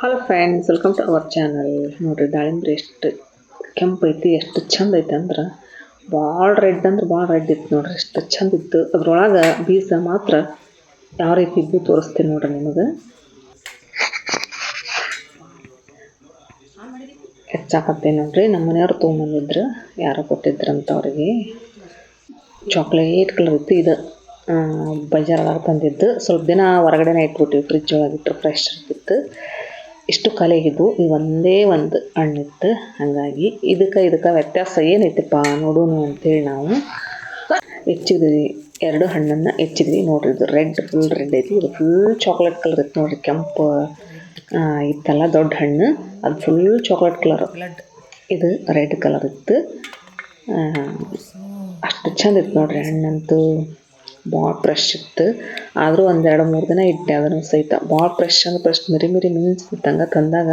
Hello friends welcome to our channel ನೋಡಿರಿ, ದಾಳಿಂಬ್ರಿ ಎಷ್ಟು ಕೆಂಪು ಐತಿ, ಎಷ್ಟು ಚಂದ ಐತೆ ಅಂದ್ರೆ ಭಾಳ ರೆಡ್ ಅಂದ್ರೆ ಭಾಳ ರೆಡ್ ಇತ್ತು ನೋಡ್ರಿ, ಎಷ್ಟು ಚಂದ ಇತ್ತು. ಅದ್ರೊಳಗೆ ಬೀಜ ಮಾತ್ರ ಯಾವ ರೀತಿ ಇದ್ದು ತೋರಿಸ್ತೀನಿ ನೋಡ್ರಿ ನಿಮಗೆ. ಹೆಚ್ಚಾಕತ್ತೆ ನೋಡ್ರಿ, ನಮ್ಮ ಮನೆಯವ್ರು ತೊಗೊಂಬಂದಿದ್ರು, ಯಾರೋ ಕೊಟ್ಟಿದ್ರಂತ ಅವ್ರಿಗೆ. ಚಾಕ್ಲೇಟ್ ಕಲರ್ ಇತ್ತು, ಇದು ಬಜಾರೊಳಗೆ ತಂದಿದ್ದು. ಸ್ವಲ್ಪ ದಿನ ಹೊರಗಡೆನೇ ಇಟ್ಬಿಟ್ಟಿವಿ ಫ್ರಿಜ್ ಒಳಗೆ ಫ್ರೆಶ್ ಇರ್ತಿತ್ತು ಇಷ್ಟು ಕಲೆ ಇದ್ವು ಈ ಒಂದೇ ಒಂದು ಹಣ್ಣಿತ್ತು. ಹಾಗಾಗಿ ಇದಕ್ಕೆ ಇದಕ್ಕೆ ವ್ಯತ್ಯಾಸ ಏನೈತಿಪ್ಪ ನೋಡೋಣ ಅಂತೇಳಿ ನಾವು. ಹೆಚ್ಚಿದ್ವಿ. ಎರಡು ಹಣ್ಣನ್ನು ಹೆಚ್ಚಿದ್ವಿ. ನೋಡ್ರಿ ಇದು ರೆಡ್ ಫುಲ್ ರೆಡ್ ಐತಿ. ಇದು ಫುಲ್ ಚಾಕ್ಲೇಟ್ ಕಲರ್ ಇತ್ತು ನೋಡ್ರಿ. ಕೆಂಪು ಇತ್ತಲ್ಲ ದೊಡ್ಡ ಹಣ್ಣು. ಅದು ಫುಲ್ ಚಾಕ್ಲೇಟ್ ಕಲರ್ ಇದು ರೆಡ್ ಕಲರ್ ಇತ್ತು. ಅಷ್ಟು ಚಂದ ಇತ್ತು ನೋಡ್ರಿ ಹಣ್ಣಂತೂ. ಭಾಳ ಫ್ರೆಶ್ ಇತ್ತು. ಆದರೂ ಒಂದೆರಡು ಮೂರು ದಿನ ಇಟ್ಟೆ ಅದನ್ನು ಸಹಿತ. ಭಾಳ ಫ್ರೆಶ್ ಅಂದ್ರೆ ಫ್ರೆಶ್ ಮಿರಿ ಮಿರಿ ಮಿಂಚ್ತಿತ್ತಂಗೆ ತಂದಾಗ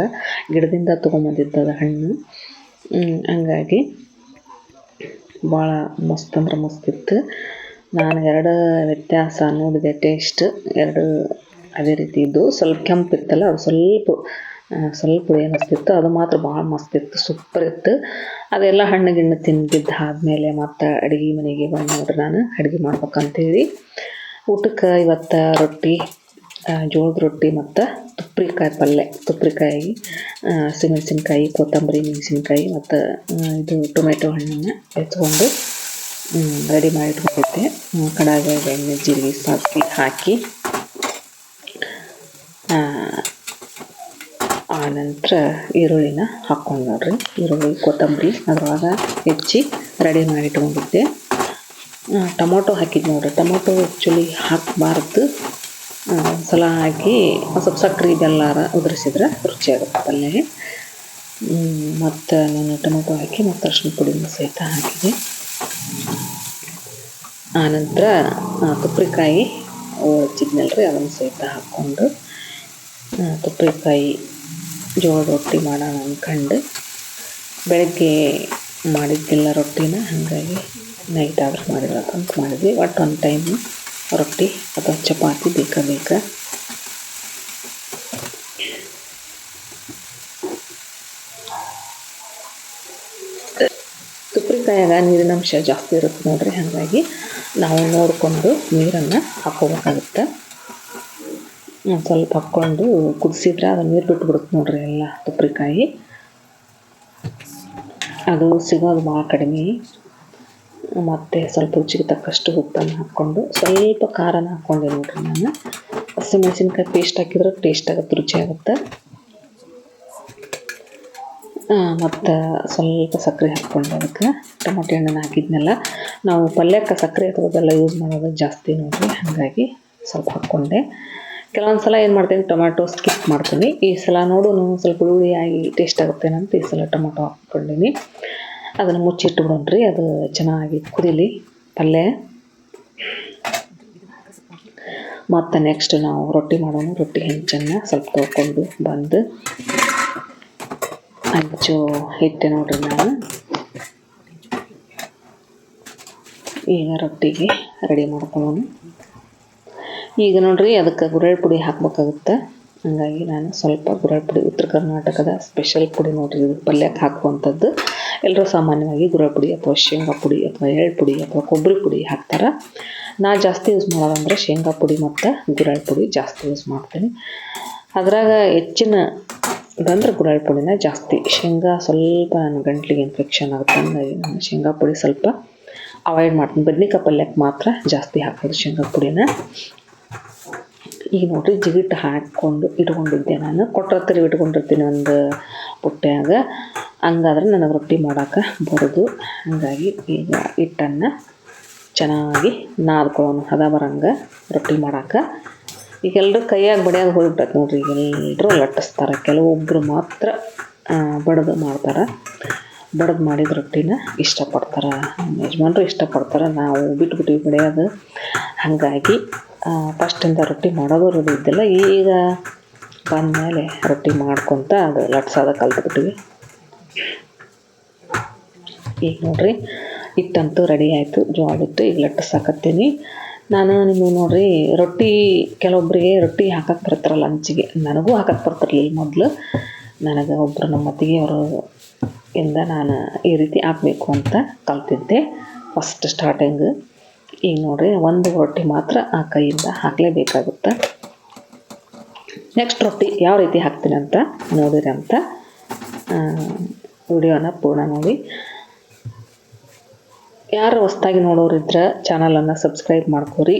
ಗಿಡದಿಂದ ತೊಗೊಂಬಂದಿದ್ದು ಅದು ಹಣ್ಣು. ಹಂಗಾಗಿ ಭಾಳ ಮಸ್ತ್ ಅಂದ್ರೆ ಮಸ್ತ್ ಇತ್ತು. ನಾನು ಎರಡು ವ್ಯತ್ಯಾಸ ನೋಡಿದೆ ಟೇಸ್ಟ್ ಎರಡು ಅದೇ ರೀತಿ ಇದ್ದು. ಸ್ವಲ್ಪ ಕೆಂಪು ಇತ್ತಲ್ಲ, ಅದು ಸ್ವಲ್ಪ ಸ್ವಲ್ಪ ಏನಿಸ್ತಿತ್ತು ಅದು ಮಾತ್ರ ಭಾಳ ಮಸ್ತ್ ಇತ್ತು ಸೂಪರ್ ಇತ್ತು. ಅದೆಲ್ಲ ಹಣ್ಣು ಗಿಣ್ಣು ತಿಂದಿದ್ದು ಆದಮೇಲೆ ಮತ್ತು ಅಡುಗೆ ಮನೆಗೆ ಬಂದು ನೋಡ್ರಿ ನಾನು, ಅಡುಗೆ ಮಾಡ್ಬೇಕಂತೇಳಿ. ಊಟಕ್ಕೆ ಇವತ್ತು ರೊಟ್ಟಿ ಜೋಳದ ರೊಟ್ಟಿ ಮತ್ತು ತುಪ್ರಿಕಾಯಿ ಪಲ್ಯ ತುಪ್ರಿಕಾಯಿ ಹಸಿಮೆಣಸಿನ್ಕಾಯಿ, ಕೊತ್ತಂಬರಿ ಮೆಣಸಿನ್ಕಾಯಿ ಮತ್ತು ಇದು ಟೊಮೆಟೊ ಹಣ್ಣನ್ನು ಎತ್ಕೊಂಡು ರೆಡಿ ಮಾಡಿ ಇಟ್ಕೊಂಡಿದ್ದೆ. ಎಣ್ಣೆ, ಜೀರಿಗೆ, ಸಾಸಿವೆ ಹಾಕಿ ಆ, ಆನಂತರ ಈರುಳ್ಳಿನ ಹಾಕ್ಕೊಂಡು ನೋಡ್ರಿ. ಈರುಳ್ಳಿ ಕೊತ್ತಂಬರಿ ಅದ್ರೊಳಗೆ ಹೆಚ್ಚಿ ರೆಡಿ ಮಾಡಿ ಇಟ್ಕೊಂಡಿದ್ದೆ. ಟೊಮೊಟೊ ಹಾಕಿದ್ದು ನೋಡ್ರಿ. ಟೊಮೊಟೊ ಆ್ಯಕ್ಚುಲಿ ಹಾಕಬಾರ್ದು. ಸಲ ಹಾಕಿ ಸ್ವಲ್ಪ ಸಕ್ಕರೆ ಬೆಲ್ಲ ಉದುರಿಸಿದ್ರೆ ರುಚಿಯಾಗುತ್ತೆ ಪಲ್ಯಗೆ ಮತ್ತು ನಾನು ಟೊಮೊಟೊ ಹಾಕಿ ಮತ್ತು ಅರ್ಶಿನ ಪುಡಿನ ಸಹಿತ ಹಾಕಿದೆ. ಆನಂತರ ತುಪ್ರಿಕಾಯಿ ಹಚ್ಚಿದ್ನಲ್ರಿ ಅದನ್ನು ಸಹಿತ ಹಾಕ್ಕೊಂಡು ತುಪ್ರಿಕಾಯಿ ಜೋಳದ ರೊಟ್ಟಿ ಮಾಡೋಣ ಅಂದ್ಕೊಂಡು ಬೆಳಗ್ಗೆ ಮಾಡಿದ್ದಿಲ್ಲ ರೊಟ್ಟಿನ ಹಾಗಾಗಿ ನೈಟ್ ಆರ್ಡ್ರ್ ಮಾಡಿರತ್ತಂತ ಮಾಡಿದ್ವಿ. ಒಟ್ಟು ಒಂದು ಟೈಮ್ ರೊಟ್ಟಿ ಅಥವಾ ಚಪಾತಿ ಬೇಕಾ ಬೇಕಾ. ತುಪ್ರಿಕಾಯಾಗ ನೀರಿನ ಅಂಶ ಜಾಸ್ತಿ ಇರುತ್ತೆ ನೋಡ್ರಿ. ಹಾಗಾಗಿ ನಾವು ನೋಡಿಕೊಂಡು ನೀರನ್ನು ಹಾಕೋಬೇಕಾಗುತ್ತೆ. ಸ್ವಲ್ಪ ಹಾಕ್ಕೊಂಡು ಕುದಿಸಿದ್ರೆ ಅದು ನೀರು ಬಿಟ್ಬಿಡುತ್ತೆ ನೋಡ್ರಿ ಎಲ್ಲ ತುಪ್ರಿಕಾಯಿ. ಅದು ಸಿಗೋದು ಭಾಳ ಕಡಿಮೆ. ಮತ್ತು ಸ್ವಲ್ಪ ರುಚಿಗೆ ತಕ್ಕಷ್ಟು ಉಪ್ಪನ್ನು ಹಾಕ್ಕೊಂಡು ಸ್ವಲ್ಪ ಖಾರನ ಹಾಕ್ಕೊಂಡೆ ನೋಡ್ರಿ ನಾನು. ಹಸಿಮೆಣಸಿನ್ಕಾಯಿ ಪೇಸ್ಟ್ ಹಾಕಿದ್ರೆ ಟೇಸ್ಟ್ ಆಗುತ್ತೆ, ರುಚಿ ಆಗುತ್ತೆ. ಮತ್ತು ಸ್ವಲ್ಪ ಸಕ್ಕರೆ ಹಾಕ್ಕೊಂಡು ಅದಕ್ಕೆ. ಟೊಮೊಟೊ ಹಣ್ಣನ್ನು ಹಾಕಿದ್ನಲ್ಲ, ನಾವು ಪಲ್ಯಕ್ಕೆ ಸಕ್ಕರೆ ಅಥವಾ ಯೂಸ್ ಮಾಡೋದು ಜಾಸ್ತಿ ನೋಡ್ರಿ, ಹಾಗಾಗಿ ಸ್ವಲ್ಪ ಹಾಕ್ಕೊಂಡೆ. ಕೆಲವೊಂದು ಸಲ ಏನು ಮಾಡ್ತೀನಿ ಟೊಮ್ಯಾಟೊ ಸ್ಕಿಪ್ ಮಾಡ್ತೀನಿ. ಈ ಸಲ ನೋಡು ನಾನು ಸ್ವಲ್ಪ ಹುಳಿಯಾಗಿ ಟೇಸ್ಟ್ ಟೇಸ್ಟ್ ಆಗುತ್ತೇನಂತ ಈ ಸಲ ಟೊಮೊಟೊ ಹಾಕ್ಕೊಂಡಿನಿ ಅದನ್ನು ಮುಚ್ಚಿಟ್ಬಿಡೋಣ್ರಿ ಅದು ಚೆನ್ನಾಗಿ ಕುದಿಲಿ, ಪಲ್ಯ. ಮತ್ತು ನೆಕ್ಸ್ಟ್ ನಾವು ರೊಟ್ಟಿ ಮಾಡೋಣ, ರೊಟ್ಟಿ ಹೆಂಚನ್ನು ಸ್ವಲ್ಪ ತೊಳ್ಕೊಂಡು ಬಂದು ಹಂಚು ಹಿಟ್ಟೆ ನೋಡ್ರಿ ನಾನು. ಈಗ ರೊಟ್ಟಿಗೆ ರೆಡಿ ಮಾಡ್ಕೊಳ್ಳೋಣ. ಈಗ ನೋಡ್ರಿ ಅದಕ್ಕೆ ಗುರಳ್ ಪುಡಿ ಹಾಕ್ಬೇಕಾಗುತ್ತೆ. ಹಂಗಾಗಿ ನಾನು ಸ್ವಲ್ಪ ಗುರಳ್ ಪುಡಿ ಉತ್ತರ ಕರ್ನಾಟಕದ ಸ್ಪೆಷಲ್ ಪುಡಿ ನೋಡ್ರಿ, ಇದು ಪಲ್ಯಕ್ಕೆ ಹಾಕುವಂಥದ್ದು. ಎಲ್ಲರೂ ಸಾಮಾನ್ಯವಾಗಿ ಗುರಳ್ ಪುಡಿ ಅಥವಾ ಶೇಂಗಾ ಪುಡಿ ಅಥವಾ ಎಳ್ಳು ಪುಡಿ ಅಥವಾ ಕೊಬ್ಬರಿ ಪುಡಿ ಹಾಕ್ತಾರೆ. ನಾ ಜಾಸ್ತಿ ಯೂಸ್ ಮಾಡೋದಂದ್ರೆ ಶೇಂಗಾ ಪುಡಿ ಮತ್ತು ಗುರಳ್ ಪುಡಿ ಜಾಸ್ತಿ ಯೂಸ್ ಮಾಡ್ತೀನಿ. ಅದ್ರಾಗ ಹೆಚ್ಚಿನ ಬಂದ್ರೆ ಗುರಳ್ ಪುಡಿನ ಜಾಸ್ತಿ. ಶೇಂಗಾ ಸ್ವಲ್ಪ ನನ್ನ ಗಂಟ್ಲಿಗೆ ಇನ್ಫೆಕ್ಷನ್ ಆಗುತ್ತೆ, ಹಂಗಾಗಿ ನಾನು ಶೇಂಗಾ ಪುಡಿ ಸ್ವಲ್ಪ ಅವಾಯ್ಡ್ ಮಾಡ್ತೀನಿ. ಬದ್ನಿಕಾಯಿ ಪಲ್ಯಕ್ಕೆ ಮಾತ್ರ ಜಾಸ್ತಿ ಹಾಕೋದು ಶೇಂಗಾ ಪುಡಿನ. ಈಗ ನೋಡ್ರಿ ಜಿಗಿಟ್ ಹಾಕ್ಕೊಂಡು ಇಟ್ಕೊಂಡಿದ್ದೆ ನಾನು. ಕೊಟ್ಟರೆ ಇಟ್ಕೊಂಡಿರ್ತೀನಿ ಒಂದು ಪುಟ್ಟ್ಯಾಗ ಹಂಗಾದ್ರೆ ನನಗೆ ರೊಟ್ಟಿ ಮಾಡೋಕೆ ಬರೋದು. ಹಾಗಾಗಿ ಈಗ ಹಿಟ್ಟನ್ನು ಚೆನ್ನಾಗಿ ನಾದ್ಕೊಳ್ಳೋಣ. ಹದ ಬರಂಗೆ ರೊಟ್ಟಿ ಮಾಡೋಕೆ. ಈಗೆಲ್ಲರೂ ಕೈಯಾಗ ಬಡಿಯೋದು ಹೋಗ್ಬಿಟ್ಟೈತೆ ನೋಡ್ರಿ. ಈಗ ಎಲ್ಲರೂ ಲಟ್ಟಿಸ್ತಾರೆ. ಕೆಲವೊಬ್ಬರು ಮಾತ್ರ ಬಡದು ಮಾಡ್ತಾರೆ. ಬಡದು ಮಾಡಿದ ರೊಟ್ಟಿನ ಇಷ್ಟಪಡ್ತಾರೆ. ನಮ್ಮ ಯಜಮಾನರು ಇಷ್ಟಪಡ್ತಾರೆ. ನಾವು ಬಿಟ್ಬಿಟ್ಟಿವಿ ಬಡಿಯೋದು ಹಾಗಾಗಿ ಫಸ್ಟಿಂದ ರೊಟ್ಟಿ ಮಾಡೋದು ರೂಢಿ ಇದ್ದಿಲ್ಲ, ಈಗ ಬಂದಮೇಲೆ ರೊಟ್ಟಿ ಮಾಡ್ಕೊತ ಅದು ಲಟ್ಸಾದ ಕಲ್ತ್ಬಿಟ್ವಿ. ಈಗ ನೋಡ್ರಿ ಹಿಟ್ಟಂತೂ ರೆಡಿ ಆಯಿತು ಜೋಳ ಈಗ ಈಗ ಲಟ್ಟಿಸಾಕತ್ತೀನಿ ನಾನು ನಿಮಗೆ ನೋಡ್ರಿ, ರೊಟ್ಟಿ ಕೆಲವೊಬ್ಬರಿಗೆ ರೊಟ್ಟಿ ಹಾಕಕ್ಕೆ ಬರ್ತಾರಲ್ಲ ಲಂಚಿಗೆ, ನನಗೂ ಹಾಕಕ್ಕೆ ಬರ್ತಿರ್ಲಿಲ್ಲ ಮೊದಲು. ನನಗೆ ಒಬ್ಬರು ನಮ್ಮ ಅತ್ತಿಗೆಯವರು ಇಂದ ನಾನು ಈ ರೀತಿ ಹಾಕಬೇಕು ಅಂತ ಕಲ್ತಿದ್ದೆ ಫಸ್ಟ್ ಸ್ಟಾರ್ಟಿಂಗ್ ಈಗ ನೋಡಿರಿ, ಒಂದು ರೊಟ್ಟಿ ಮಾತ್ರ ಆ ಕೈಯಿಂದ ಹಾಕಲೇಬೇಕಾಗುತ್ತೆ. ನೆಕ್ಸ್ಟ್ ರೊಟ್ಟಿ ಯಾವ ರೀತಿ ಹಾಕ್ತೀನಿ ಅಂತ ನೋಡಿರಿ ಅಂತ ವಿಡಿಯೋನ ಪೂರ್ಣ ನೋಡಿ. ಯಾರು ಹೊಸ್ದಾಗಿ ನೋಡೋರಿದ್ರೆ ಚಾನಲನ್ನು ಸಬ್ಸ್ಕ್ರೈಬ್ ಮಾಡ್ಕೋರಿ.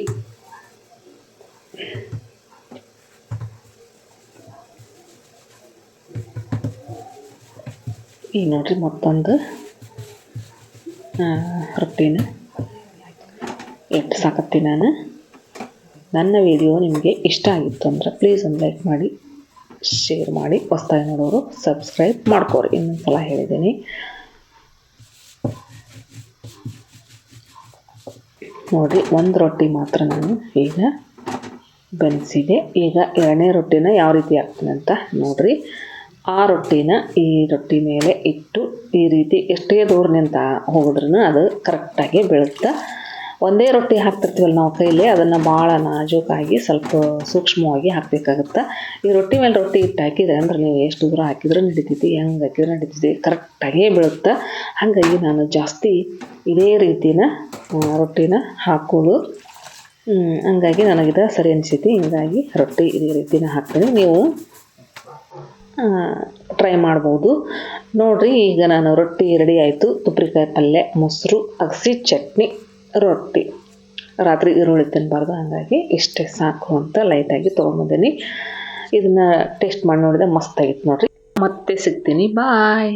ಈಗ ನೋಡಿರಿ ಮತ್ತೊಂದು ರೊಟ್ಟಿನ. ಇಟ್ಟು ಸಾಕತ್ತಿ ನಾನು. ನನ್ನ ವಿಡಿಯೋ ನಿಮಗೆ ಇಷ್ಟ ಆಗಿತ್ತು ಅಂದ್ರೆ ಪ್ಲೀಸ್ ಒಂದು ಲೈಕ್ ಮಾಡಿ ಶೇರ್ ಮಾಡಿ. ಹೊಸ್ದಾಗಿ ನೋಡೋರು ಸಬ್ಸ್ಕ್ರೈಬ್ ಮಾಡ್ಕೋರಿ. ಇನ್ನೊಂದು ಸಲ ಹೇಳಿದ್ದೀನಿ. ನೋಡಿರಿ, ಒಂದು ರೊಟ್ಟಿ ಮಾತ್ರ ನಾನು ಈಗ ಬೆನ್ಸಿದೆ. ಈಗ ಎರಡನೇ ರೊಟ್ಟಿನ ಯಾವ ರೀತಿ ಹಾಕ್ತೀನಿ ಅಂತ ನೋಡಿರಿ. ಆ ರೊಟ್ಟಿನ ಈ ರೊಟ್ಟಿ ಮೇಲೆ ಇಟ್ಟು ಈ ರೀತಿ ಎಷ್ಟೇ ದೂರ ನಿಂತ ಹೋಗಿದ್ರೂ ಅದು ಕರೆಕ್ಟಾಗಿ ಬೀಳುತ್ತೆ ಒಂದೇ ರೊಟ್ಟಿ ಹಾಕ್ತಿರ್ತೀವಲ್ಲ ನಾವು ಕೈಲಿ, ಅದನ್ನು ಭಾಳ ನಾಜೂಕಾಗಿ ಸ್ವಲ್ಪ ಸೂಕ್ಷ್ಮವಾಗಿ ಹಾಕಬೇಕಾಗುತ್ತೆ? ಈ ರೊಟ್ಟಿ ಮೇಲೆ ರೊಟ್ಟಿ ಇಟ್ಟು ಹಾಕಿದ್ರೆ, ಅಂದ್ರೆ ನೀವು ಎಷ್ಟು ದೂರ ಹಾಕಿದ್ರೆ ನಡೀತೈತಿ, ಹೆಂಗೆ ಹಾಕಿದ್ರೆ ನಡೀತೈತಿ, ಕರೆಕ್ಟಾಗೇ ಬೀಳುತ್ತೆ? ಹಾಗಾಗಿ ನಾನು ಜಾಸ್ತಿ ಇದೇ ರೀತಿನ ರೊಟ್ಟಿನ ಹಾಕೋದು. ಹಂಗಾಗಿ ನನಗಿದ ಸರಿ ಅನಿಸೈತಿ, ಹಿಂಗಾಗಿ ರೊಟ್ಟಿ ಇದೇ ರೀತಿನ ಹಾಕ್ತೀನಿ. ನೀವು ಟ್ರೈ ಮಾಡ್ಬೋದು. ನೋಡಿರಿ, ಈಗ ನಾನು ರೊಟ್ಟಿ ರೆಡಿ ಆಯಿತು. ತುಪ್ರಿಕಾಯಿ ಪಲ್ಯ, ಮೊಸರು, ಅಗಸಿ ಚಟ್ನಿ. ರೊಟ್ಟಿ. ರಾತ್ರಿ ಈರುಳ್ಳಿ ತಿನ್ನಬಾರ್ದು ಹಾಗಾಗಿ ಇಷ್ಟೇ ಸಾಕು ಅಂತ ಲೈಟಾಗಿ ತೊಗೊಂಬಂದಿನಿ. ಇದನ್ನು ಟೇಸ್ಟ್ ಮಾಡಿ ನೋಡಿದೆ ಮಸ್ತಾಗಿತ್ತು ನೋಡಿರಿ. ಮತ್ತೆ ಸಿಗ್ತೀನಿ ಬಾಯ್